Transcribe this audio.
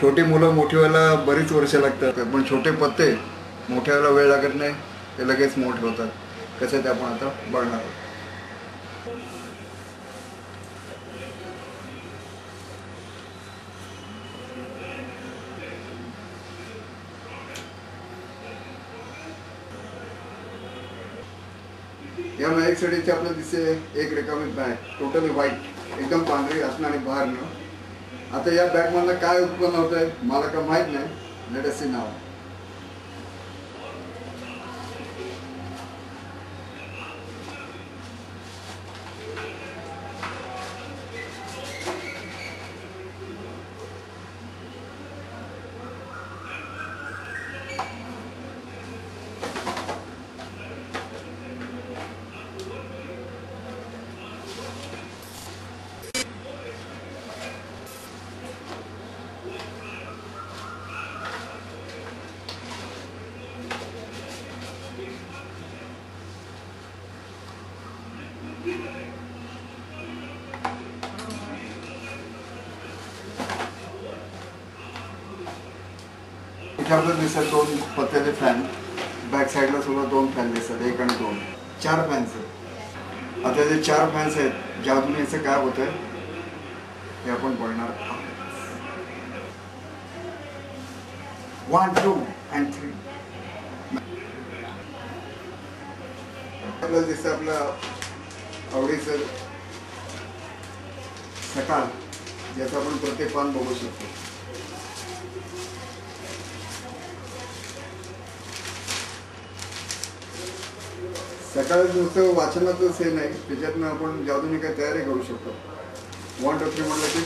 छोटी मुलं मोठी व्हायला बरीच वर्ष लागतात पण छोटे पत्ते मोठ्या व्हायला वेळ लागत नाही ते लगेच मोठे होतात. कसं ते आपण आता बघणार आहोत. या मॅजिक साडीची आपल्याला दिसते एक रिकामी बॅग टोटली व्हाईट एकदम पांढरी असणारी बाहेर बाहेरनं. आता या बॅगमधनं काय उत्पन्न होत आहे मला काय माहीत नाही. लेट सी नाव इथे आपल्याला दिसतात दोन पत्त्याचे फॅन बॅक साईडला सुद्धा दोन फॅन दिसतात एक आणि दोन. चार फॅन्स आहेत. आता जे चार फॅन्स आहेत ज्या अजून याचं काय होत आहे हे आपण बघणार आहोत. वन टू अँड थ्री आपल्याला दिसतं आपलं आवडीचं सकाळ ज्याचं आपण प्रत्येक पान बघू शकतो. सकाळी नुसतं वाचनाचं हे नाही त्याच्यातनं आपण जादूने काही तयारी करू शकतो. वन टू थ्री म्हटलं की